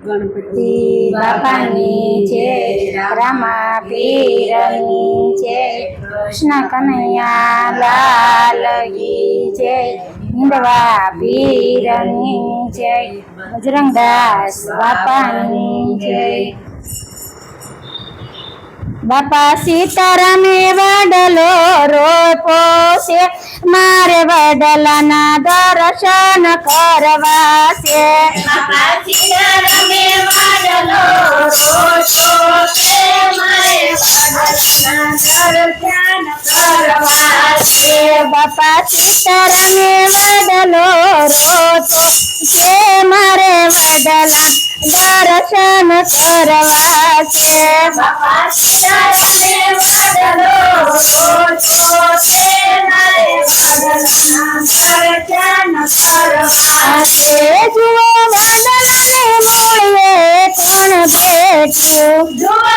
ગણપતિ બાપાની જય રામા પીરની જય કૃષ્ણ કનૈયા લાલ કી જય હિંદવા પીરની જય બજરંગદાસ બાપાની જય બાપા સીતારામે વડલો રોપો છે, મારે વડલાના દર્શન કરવા છે. બાપા સીતારામે વડલો રોતો છે મારે વડલા દર્શન કરવા છે બાપા સીતારામે વાદળના દર્શન કરવા કોણ બેઠું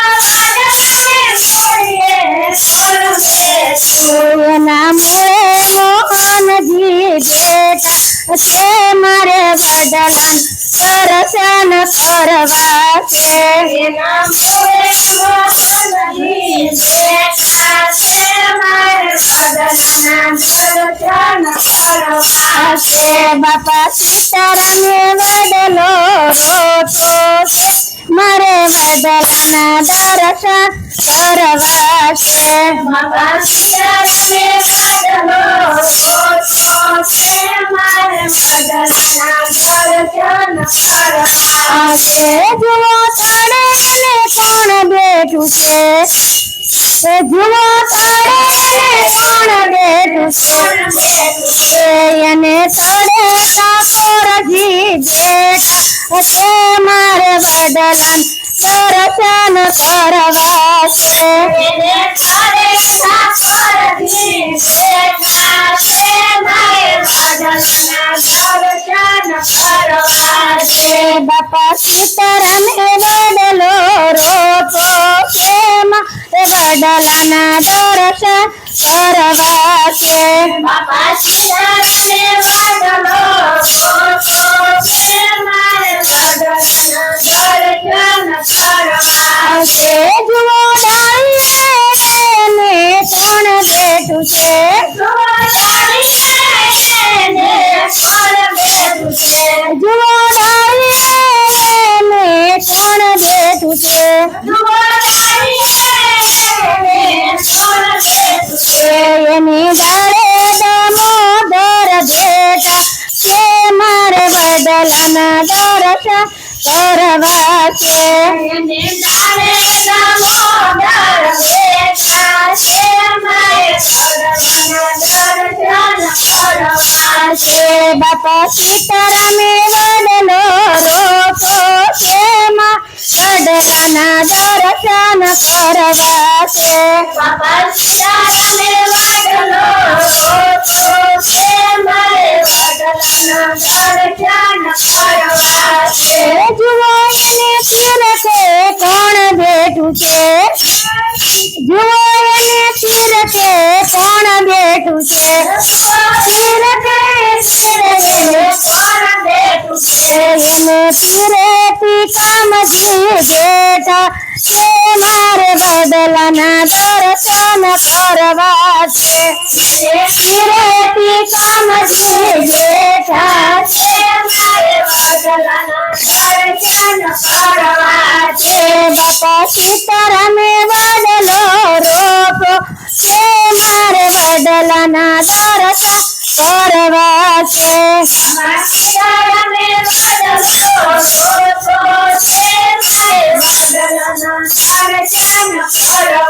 એના મૂળે મોહનજી બેઠા છે. મારે વડલાન દર્શન કરવા છે. બાપા સીતારામે વડલો રોતો છે મારે વડલાના દર્શન કરવા છે બાબા સીતારામે વાદળો રોજો છે મારે વાદળના દર્શન કરવા છે જુઓ તળે ને કોણ બેઠું છે મારે વડલાન દર્શન કરવા છે એને તારે બેઠું છે જુઓ ડાળીએ ને કોણ બેઠું છે એ એની ડાળે દામોદર બેઠા છે મારે વડલાના સીતારામે વડલો રોતો છે માં વડલાના છે છે મારે દર્શન કરવા છે જુઓ એને તીરથે કોણ બેઠું છે તીરેથી કામજી બેઠા છે છે બાપા સીતારામે વડલો રોપો છે મારે વડલાના દર્શન કરવા છે એ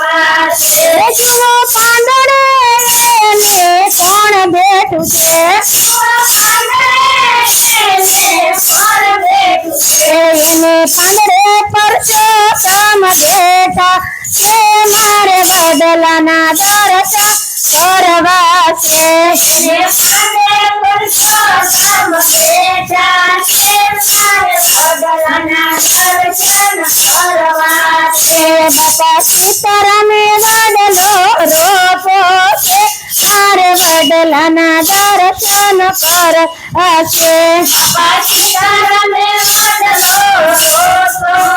સીતારામે વડલો રોપો છે મારે વડલાના દર્શન કર હશે સીતારામે છે પડે.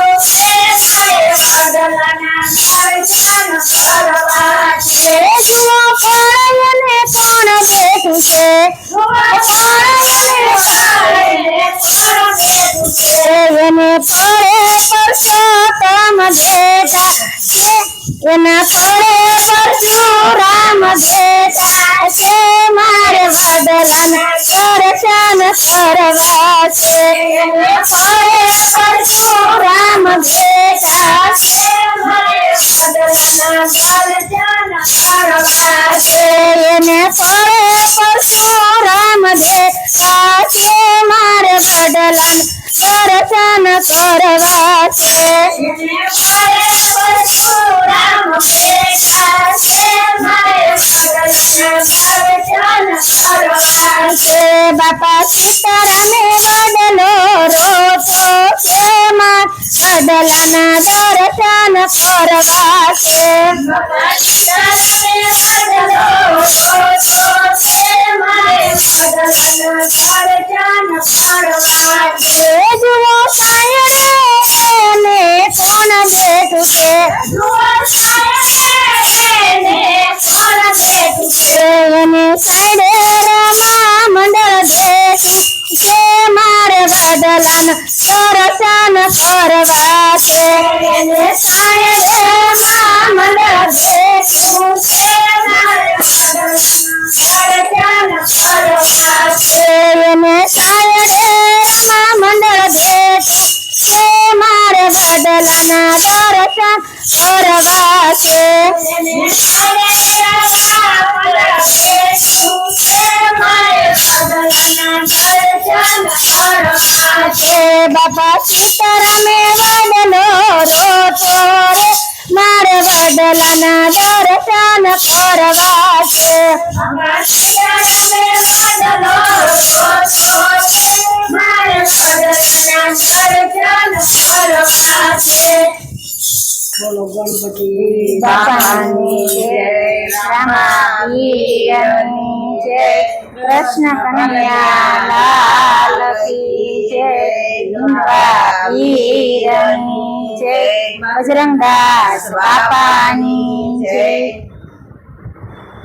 પડશે બેટા છે એના પડે પરશુરામ બેટા છે મારે વડલાના દર્શન કરવા છે પડે પરશુરામ બેટા છે પરશુરામ બેટા છે મારે વડલાના દર્શન કરવા છે એને પડે પરશુરામ બેટા છે મારે વડલાના દર્શન કરવા છે બાપા સીતારામે વડલો રોતો છે માં વડલાના દર્શન કરવા છે વડલાના દર્શન કરવા છે એને સાયણે માં મંડળ બેઠું છે મારે છે છે બાપા સીતારામે વડલો રોતો રે. મારે વડલાના દર્શન છે. મારે વડલાના દર્શન કરવા છે. બાપાની જય, રામાની જય. કૃષ્ણ કન્યા લાલ કી જય હિંદવા પીરની જય બજરંગદાસ બાપાની જય.